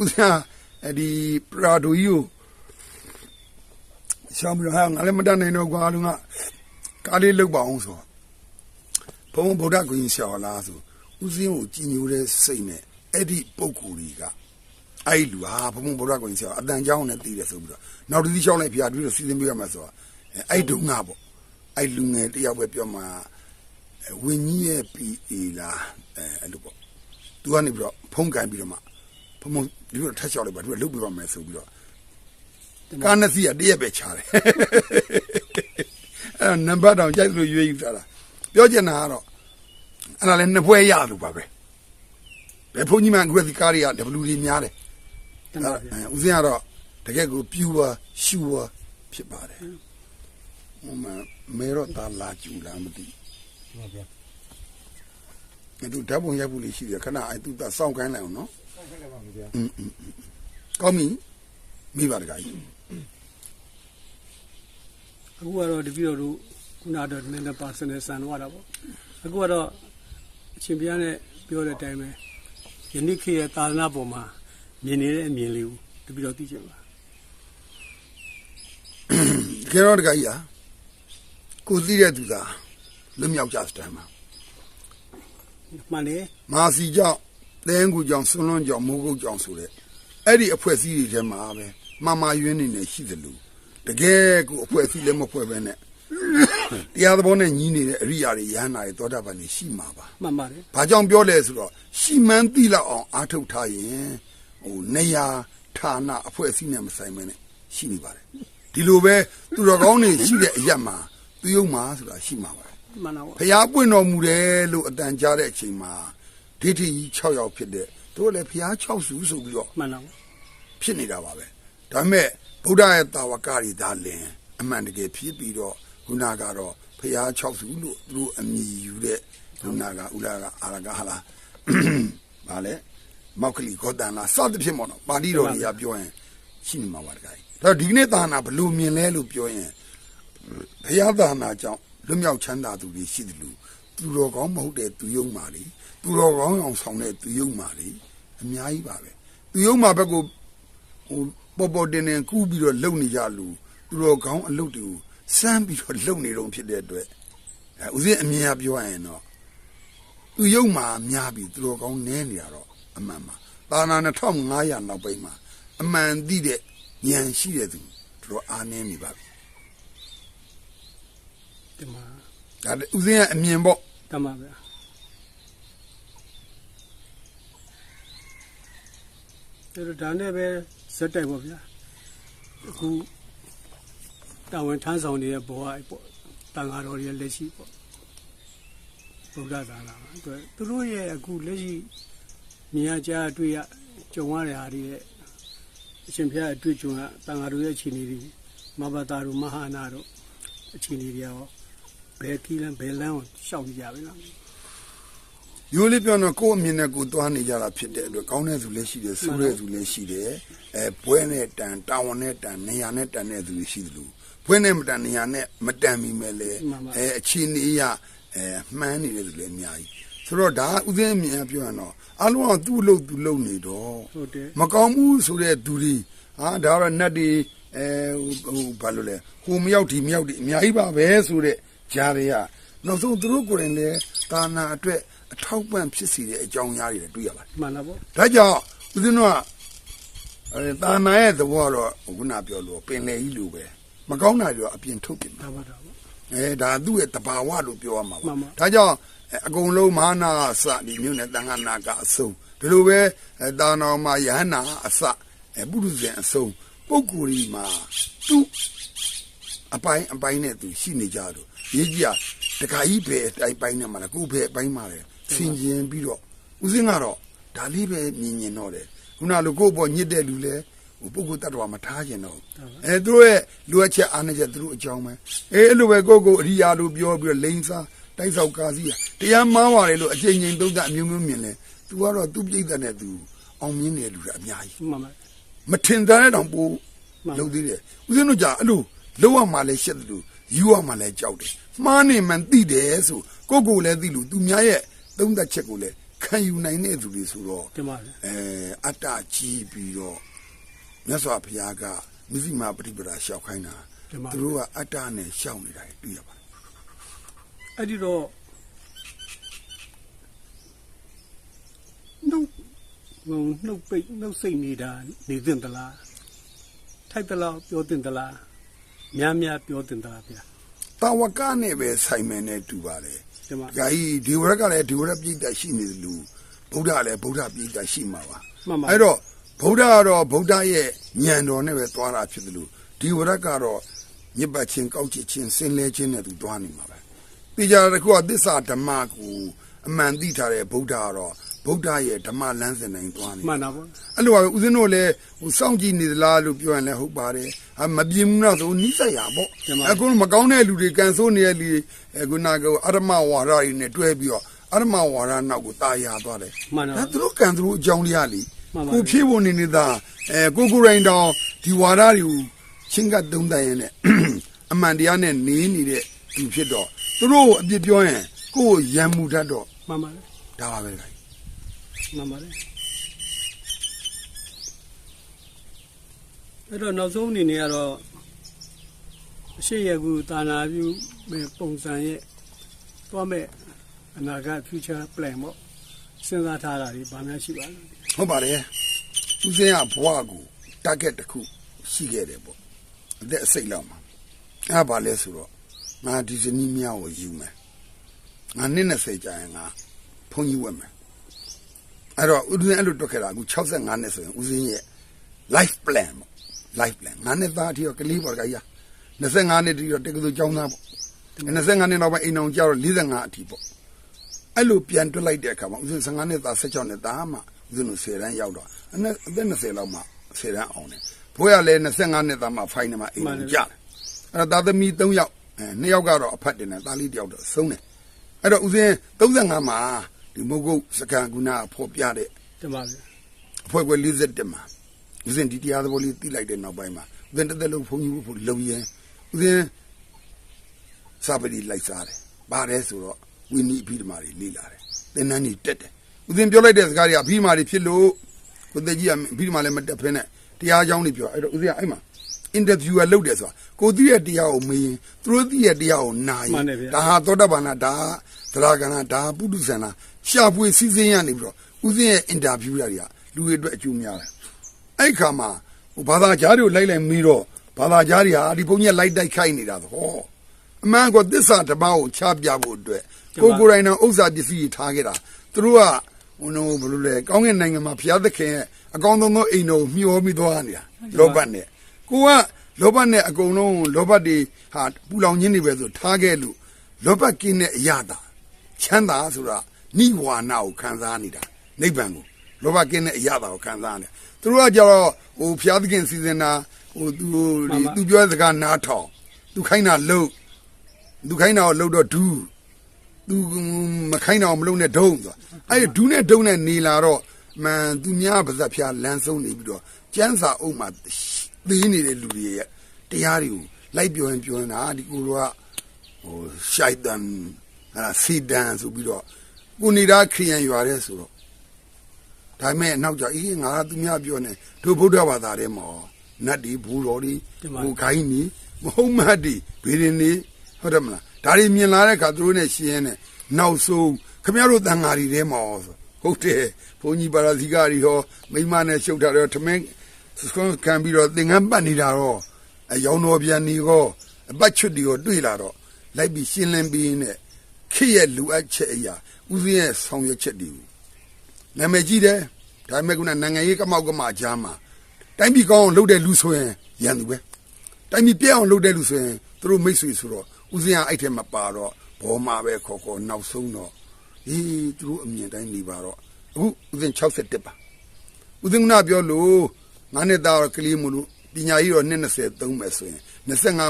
ဦးဇင်းအဲ့ဒီပရာဒိုကြီးကိုရှောင်းပြီးတော့ဟာငါလည်းမတတ်နိုင်တော့ကွာလူကကားလေးလုတ်ပါအောင်ဆိုတော့ဘုံဗုဒ္ဓဂုရင်ဆရာလားဆိုဦးဇင်းကိုကြည်ညိုတဲ့စိတ်နဲ့အဲ့ဒီပုံကူကြီးကအဲ့ဒီလူဟာဘုံဗုဒ္ဓဂုရင်ဆရာအတန်ကြောင်းနဲ့တည်တယ်ဆိုပြီးတော့နောက်တစ်စီးရှောင်းလိုက်ဖျားပြီးတော့စီစဉ်ပေးရမှာဆိုတော့အဲ့ဒုံငါပေါ့အဲ့လူငယ်တယောက်ပဲပြောမှာဝင်းကြီးရဲ့ PA လားအဲအဲ့လိုပေါ့သူကနေပြီးတော့ဖုံးကန်ပြီးတော့မှ ဖုံဖုံဒီလိုထက်လျှောက်လိုက်ပါသူကလုတ်ပြပါမယ်ဆိုပြီးတော့ကားနှစ်စီးကတရက်ပဲချတယ်အဲ့နံပါတ်တောင်ကြိုက်လို့ရွေးယူထားတာပြောချင်တာကတော့အဲ့ဒါလည်းနှစ်ပွဲရလို့ပါပဲဘယ်ဘုန်းကြီးမှအခုကဒီကားတွေက W တွေများတယ်တမန်ပါဗျာအဲဦးဇင်းကတော့တကယ်ကိုပြူပါရှူပါဖြစ်ပါတယ်ဟိုမှာမေရောတာလာကျူလာမသိပါဗျာ အဲ့သူဓာတ်ပုံရိုက်ဖို့လေးရှိတယ်ခဏအဲ့သူတစောင့်ခိုင်းလိုက်အောင်နော်ဟုတ်ကဲ့ပါဗျာကောင်းပြီမိပါတကကြီးအခုကတော့တပည့်တော်တို့ခုနကတော့နည်းနည်းပါစနေဆန်တော့တာပေါ့အခုကတော့အရှင်ဘုရားနဲ့ပြောတဲ့အတိုင်းပဲယနေ့ခေတ်ရဲ့သာသနာပေါ်မှာမြင်နေတဲ့အမြင်လေးကိုတပည့်တော်သိချင်ပါတကယ်တော့တကကြီးဟာကိုသိတဲ့သူသာလွတ်မြောက်ကြစတယ်မှာ မှန်တယ်မာစီကြောင့်တဲငကူကြောင့်ဆွန်းလွန်းကြောင့်မိုးကုတ်ကြောင့်ဆိုတဲ့အဲ့ဒီအဖွဲ့အစည်းတွေထဲမှာပဲမာမာယွင်းနေနေရှိတယ်လို့တကယ်ကိုအဖွဲ့အစည်းလည်းမဖွဲ့ပဲနဲ့တရားသဘောနဲ့ညီးနေတဲ့အရိယာတွေရဟန္တာတွေသောတာပန်တွေရှိမှာပါမှန်ပါတယ်။ဘာကြောင့်ပြောလဲဆိုတော့ရှီမန်းတိလောက်အောင်အားထုတ်ထားရင်ဟိုနေရာဌာနအဖွဲ့အစည်းနဲ့မဆိုင်မနဲ့ရှိနေပါတယ်။ဒီလိုပဲသူတော်ကောင်းတွေရှိတဲ့အရက်မှာသူယုံမှာဆိုတာရှိမှာပါ မှန်တော့။ဖျားပွင့်တော်မူတယ်လို့အတန်ကြားတဲ့အချိန်မှာဒိဋ္ဌိကြီး6ယောက်ဖြစ်တဲ့တို့လည်းဖျား6စုဆိုပြီးတော့မှန်တော့ဖြစ်နေတာပါပဲ။ဒါပေမဲ့ဗုဒ္ဓရဲ့တာဝကတွေဒါလင်အမှန်တကယ်ဖြစ်ပြီးတော့ခုနကတော့ဖျား6စုလို့သူတို့အမည်ယူတဲ့ခုနကဥလာကအာရကဟာလား။ဗာလေမောက်ကလီခေါ်တန်လားစသဖြင့်ပေါ့နော်ပါဠိတော်တွေကပြောရင်ရှိနေမှာပါတခါကြီး။ဒါတော့ဒီကနေ့သာနာဘယ်လို့မြင်လဲလို့ပြောရင်ဘုရားသာနာကြောင့် လွတ်မြောက်ချမ်းသာသူတွေရှိတယ်လို့သူတော်ကောင်းမဟုတ်တဲ့သူယုံမာလေသူတော်ကောင်းအောင်ဆောင်တဲ့သူယုံမာလေအများကြီးပါပဲသူယုံမာဘက်ကဟိုပေါ်ပေါ်တင်တင်ကူးပြီးတော့လုံနေကြလူသူတော်ကောင်းအလုပ်တွေကိုစမ်းပြီးတော့လုံနေတော့ဖြစ်တဲ့အတွက်အဲဦးဇင်းအမြင်အပြောရရင်တော့သူယုံမှာများပြီသူတော်ကောင်းနဲနေတာတော့အမှန်ပါသာနာ2500နောက်ပိုင်းမှာအမှန်သိတဲ့ဉာဏ်ရှိတဲ့သူသူတော်အားနည်းနေပါပြီ တမန်ဒါလည်းဦးဇင်းရဲ့အမြင်ပေါ့တမန်ဗျာဒါတော့ဒါနဲ့ပဲဇက်တိုက်ပါဗျာအခုတာဝန်ထမ်းဆောင်နေတဲ့ဘောကပေါ့တန်ဃာတော်ရဲ့လက်ရှိပေါ့ဗုဒ္ဓသာလာမှာအတွက်သူတို့ရဲ့အခုလက်ရှိမြင်ရကြားအတွေ့ရကြုံရတဲ့ဟာတွေရဲ့အရှင်ဘုရားအတွေ့အကြုံကတန်ဃာတော်ရဲ့အခြေအနေတွေမဘာတာတို့မဟာနာတို့အခြေအနေတွေရော ဘယ်ကီလန်ဘယ်လန်းကိုရှောက်ကြပြီလားရိုးလေးပြောတော့ကိုယ့်အမြင်နဲ့ကိုယ်သွားနေကြတာဖြစ်တဲ့အတွက်ကောင်းတဲ့သူလည်းရှိတယ်ဆူတဲ့သူလည်းရှိတယ်အဲဘွဲနဲ့တန်တာဝန်နဲ့တန်နေရာနဲ့တန်တဲ့သူတွေရှိတယ်လို့ဘွဲနဲ့မတန်နေရာနဲ့မတန်မိမဲ့လေအဲအခြေအနေအရအဲမှန်းနေတဲ့သူလည်းအများကြီးဆိုတော့ဒါဥစဉ်အမြင်အပြောရတော့အလုံးအောင်သူ့လို့သူ့လို့နေတော့ဟုတ်တယ်မကောင်းဘူးဆိုတဲ့သူတွေဟာဒါကတော့နတ်တွေအဲဟိုဘာလို့လဲဟိုမရောက်ဒီမရောက်ဒီအများကြီးပါပဲဆိုတဲ့ ဂျားတွေကနောက်ဆုံးသူတို့ကိုယ်တိုင်လည်းကာနာအတွက်အထောက်ပံ့ဖြစ်စီတဲ့အကြောင်းအရာတွေလည်းတွေ့ရပါတယ်မှန်လားပေါ့ဒါကြောင့်ဦးဇင်းတို့ကအဲတာနာရဲ့သဘောကတော့ခုနပြောလို့ပင်လေကြီးလိုပဲမကောင်းတာတွေကအပြင်ထုတ်ပြမှာဒါပါတော့ပေါ့အဲဒါသူ့ရဲ့တဘာဝလို့ပြောရမှာမှပါန်ပါဒါကြောင့်အဲအကုန်လုံးမဟာနာအစဒီမြို့နယ်တန်ခါနာကအစုံဒီလိုပဲအဲတာနာမှာယဟနာအစအဲပုရုဇဉ်အစုံပုဂ္ဂိုလ်ကြီးမှာသူ့အပိုင်းအပိုင်းနဲ့သူရှိနေကြတော့ ရေးကြီးอ่ะတခါကြီးပဲအတိုင်းပိုင်းနဲ့မှာလားကိုယ်ပဲအပိုင်းမှာလေဆင်ကျင်ပြီးတော့ဦးစင်းကတော့ဒါလေးပဲမြင်မြင်တော့တယ်ခုနလိုကိုယ့်ဘောညစ်တဲ့လူလဲဟိုပုဂ္ဂိုလ်တ attva မထားကျင်တော့ဘူးအဲသူတို့ရဲ့လူအချက်အားနေချက်သူတို့အကြောင်းပဲအဲအဲ့လိုပဲကိုယ့်ကိုယ်အရိယာလို့ပြောပြီးတော့လိန်စားတိုက်ဆောက်ကာစီရတရားမှားပါတယ်လို့အချိန်ချင်းသုံးသပ်အမျိုးမျိုးမြင်လဲသူကတော့သူ့ပြိတ္တနဲ့သူအောင်မြင်နေလူတွေအများကြီးမှန်ပါမထင်တဲ့တောင်ပို့မှန်ပါလုံးသေးတယ်ဦးဇင်းတို့ကြာအဲ့လိုလုံးဝမှလည်းရှက်တယ်လို့ ယူရမှလည်းကြောက်တယ်မှားနေမှန်သိတယ်ဆိုကိုယ့်ကိုယ်လည်းသိလို့သူများရဲ့သုံးသက်ချက်ကိုလည်းခံယူနိုင်တဲ့သူတွေဆိုတော့တင်ပါဗျာအဲအတ္တကြီးပြီးတော့မြတ်စွာဘုရားကမြစ်စီမာပฏิပဒါလျှောက်ခိုင်းတာတင်ပါသူတို့ကအတ္တနဲ့ရှောက်နေတာတွေ့ရပါတယ်အဲ့ဒီတော့နှုတ်ဟိုနှုတ်ပိတ်နှုတ်စိတ်နေတာနေသင့်သလားထိုက်သလားပြောသင့်သလား များများပြောသင့်သလားဗျာတာဝကနဲ့ပဲဆိုင်မယ်နဲ့တူပါတယ်ဒီမှာ။ဒါကြီးဒီဝရကလည်းဒီဝရပြိတ္တရှိနေတယ်လို့ဗုဒ္ဓလည်းဗုဒ္ဓပြိတ္တရှိမှာပါမှန်ပါအဲ့တော့ဗုဒ္ဓကတော့ဗုဒ္ဓရဲ့ဉာဏ်တော်နဲ့ပဲသွားတာဖြစ်တယ်လို့ဒီဝရကတော့မြစ်ပတ်ချင်းကောက်ချစ်ချင်းစင်လဲချင်းနဲ့သူသွားနေမှာပဲ။ပြကြတာတစ်ခုကသစ္စာဓမ္မကိုအမှန်သိထားတဲ့ဗုဒ္ဓကတော့ ဗုဒ္ဓရဲ့ဓမ္မလမ်းစဉ်တိုင်းသွားနေ မှန်တာပေါ့ အဲ့လိုပါပဲဦးဇင်းတို့လည်းဟိုစောင့်ကြည့်နေသလားလို့ပြောရင်လည်းဟုတ်ပါတယ်အမပြင်းဘူးနော်ဆိုနီးစက်ရပေါ့အခုမကောင်းတဲ့လူတွေကန်ဆိုးနေတဲ့လူတွေအခုနာကအရမဝါဒတွေနဲ့တွဲပြီးတော့အရမဝါဒနောက်ကိုตายရသွားတယ် မှန်တာ ဒါသူတို့ကန်သူတို့အကြောင်းလေးရလी မှန်ပါ ကိုဖြည့်ဖို့နေနေတာအဲကိုကိုရိုင်းတောင်ဒီဝါဒတွေကိုချင်းကပ်သုံးတန်ရင်လည်း အမှန်တရားနဲ့နေနေတဲ့သူဖြစ်တော့သူတို့အပြစ်ပြောရင်ကိုယ်ရံမှုတတ်တော့ မှန်ပါလေ ဒါပါပဲခင် မှန်ပါလေအဲ့တော့နောက်ဆုံးအနေနဲ့ကတော့အရှိရကူတာနာပြုမဲ့ပုံစံရဲ့သွားမဲ့အနာဂတ် future plan ပေါ့စဉ်းစားထားတာဒီဘာများရှိပါလဲဟုတ်ပါတယ်ဦးစင်းကဘဝကို target တစ်ခုရှိခဲ့တယ်ပေါ့အသက်အစိတ်လောက်မှာအဲ့ဒါဘာလဲဆိုတော့ငါဒီဇနီးမြောက်ကိုယူမယ်ငါနှစ်20ကြာရင်ငါဖုန်းကြီးဝက်မယ် အဲ့တော့ဦးစင်းအဲ့လိုတွက်ခဲ့တာအခု65နှစ်ဆိုရင်ဦးစင်းရဲ့ life plan ပေါ့ life plan ငါနဲ့သားအထီတော့ကလေးပေါ့ကကြီး25နှစ်တည်းတော့တက္ကသိုလ်ကျောင်းသားပေါ့25နှစ်နောက်ပိုင်းအိမ်အောင်ကျတော့45အထီပေါ့အဲ့လိုပြန်တွက်လိုက်တဲ့အခါမှာဦးဇင်း15နှစ်သား16နှစ်သားမှဦးဇင်းတို့10တန်းရောက်တော့အနက်အသက်20လောက်မှ10တန်းအောင်တယ်ဘိုးရလည်း25နှစ်သားမှ final မှာအိမ်ကိုကြတယ်အဲ့တော့သားသမီး3ယောက်အဲ2ယောက်ကတော့အဖတ်တင်တယ်သားလေးတစ်ယောက်တော့ဆုံးတယ်အဲ့တော့ဦးဇင်း35မှာ ဒီမုတ်ကုတ်စကန်ကုနာဖော်ပြတဲ့ တင်ပါဗျာ အဖွဲ့ကွယ်47မှာဦးဇင်းဒီတရားသဘောလေးသိလိုက်တဲ့နောက်ပိုင်းမှာဦးဇင်းတစ်သက်လုံးဖုန်ကြီးဖို့လုံရင်ဦးဇင်းစာပတိလိုက်စားတယ်ပါတယ်ဆိုတော့ဝိနည်းအဘိဓမ္မာတွေလေ့လာတယ်သင်္นานတွေတက်တယ်ဦးဇင်းပြောလိုက်တဲ့စကားတွေကအဘိဓမ္မာတွေဖြစ်လို့ကိုသက်ကြီးကအဘိဓမ္မာလည်းမတက်ဖ ೇನೆ တရားအကြောင်းတွေပြောအဲ့တော့ဦးဇင်းကအဲ့မှာအင်တာဗျူးကလုပ်တယ်ဆိုတာကိုသိတဲ့တရားကိုမေးရင်သူတို့သိတဲ့တရားကိုနာရင်ဒါဟာသောတပန်နာဒါသ ရဂနာဒါပုထုဇဏရှာဖွေစည်းစင်းရနေပြီးတော့ဦးဇင်းရဲ့အင်တာဗျူးတွေကလူတွေအတွက်အကျိုးများတယ်အဲ့ခါမှာဟိုဘာသာကြားတွေကိုလိုက်လိုက်ပြီးတော့ဘာသာကြားတွေဟာဒီဘုန်းကြီးကလိုက်တိုက်ခိုက်နေတာသဟောအမှန်ကောသစ္စာဓမ္မကိုချပြဖို့အတွက်ကိုယ်ကိုယ်တိုင်တော့ဥစ္စာပစ္စည်းတွေထားခဲ့တာသူတို့ကဟိုနော်ဘယ်လိုလဲကောင်းကင်နိုင်ငံမှာဘုရားသခင်ရဲ့အကောင်းဆုံးသောအိမ်တော်ကိုမျှော်ပြီးသွားနေတာလောဘတ်နဲ့ကိုကလောဘတ်နဲ့အကုန်လုံးလောဘတ်တွေဟာပူလောင်ခြင်းတွေပဲဆိုထားခဲ့လို့လောဘတ်ကင်းတဲ့အရာတာ ချမ်းသာဆိုတာနိဝါဏကိုခံစားနေတာနိဗ္ဗာန်ကိုလောဘကင်းတဲ့အရာတာကိုခံစားရတယ်။သူတို့ကကြတော့ဟိုဘုရားသခင်စီစဉ်တာဟိုသူဒီသူပြောတဲ့စကားနားထောင်သူခိုင်းတာလှုပ်သူခိုင်းတာကိုလှုပ်တော့ဒူးသူမခိုင်းတာကိုမလှုပ်နဲ့ဒုံဆိုတာအဲ့ဒီဒူးနဲ့ဒုံနဲ့နေလာတော့မန်သူများပါဇက်ဖျားလမ်းဆုံးနေပြီးတော့ကျန်းစာအုပ်မှာသေးနေတဲ့လူတွေရဲ့တရားတွေကိုလိုက်ပြောရင်ပြောရင်ဟာဒီကိုတော့ဟိုရှိုက်တန် ဟာစီဒန်ဆိုပြီးတော့ကိုနေတာခရီးရန်ရွာတဲ့ဆိုတော့ဒါပေမဲ့နောက်ကြအေးငါကသူများပြောနေတို့ဗုဒ္ဓဘာသာထဲမှာနတ်ဒီဘူတော်ဒီဟိုခိုင်းနီမဟုတ်မတ်ဒီဘေရင်နီဟုတ်တယ်မလားဒါတွေမြင်လာတဲ့အခါသူတို့နဲ့ရှင်းရဲနေနောက်ဆုံးခမရတို့တန်ဃာတွေထဲမှာဆိုဟုတ်တယ်ဘုန်းကြီးပါရဇီကတွေဟောမိမနဲ့ရှုပ်တာတော့ထမင်းစကွန်ခံပြီးတော့သင်္ကန်းပတ်နေတာတော့အယောင်တော်ပြန်နေကောအပတ်ချွတ်တွေရောတွေ့လာတော့လိုက်ပြီးရှင်းလင်းပြီးနဲ့ ခေရဲ့လူအပ်ချက်အရာဥစဉ်ရဲ့ဆောင်ရွက်ချက်တွေကိုနာမည်ကြီးတယ်ဒါပေမဲ့ခုနနိုင်ငံရေးကမောက်ကမကြားမှာတိုင်းပြည်ကောင်းအောင်လုပ်တဲ့လူဆိုရင်ရန်သူပဲတိုင်းပြည်ပြည့်အောင်လုပ်တဲ့လူဆိုရင်သူတို့မိတ်ဆွေဆိုတော့ဦးစင်းကအဲ့ထဲမှာပါတော့ဘောမှာပဲခေါ်ခေါ်နောက်ဆုံးတော့အေးသူတို့အမြင်တိုင်းနေပါတော့အခုဦးစင်း61ပါဦးစင်းကပြောလို့ငါနဲ့သားကလေးမလို့ပညာကြီးတော့နှစ်20သုံးမယ်ဆိုရင်25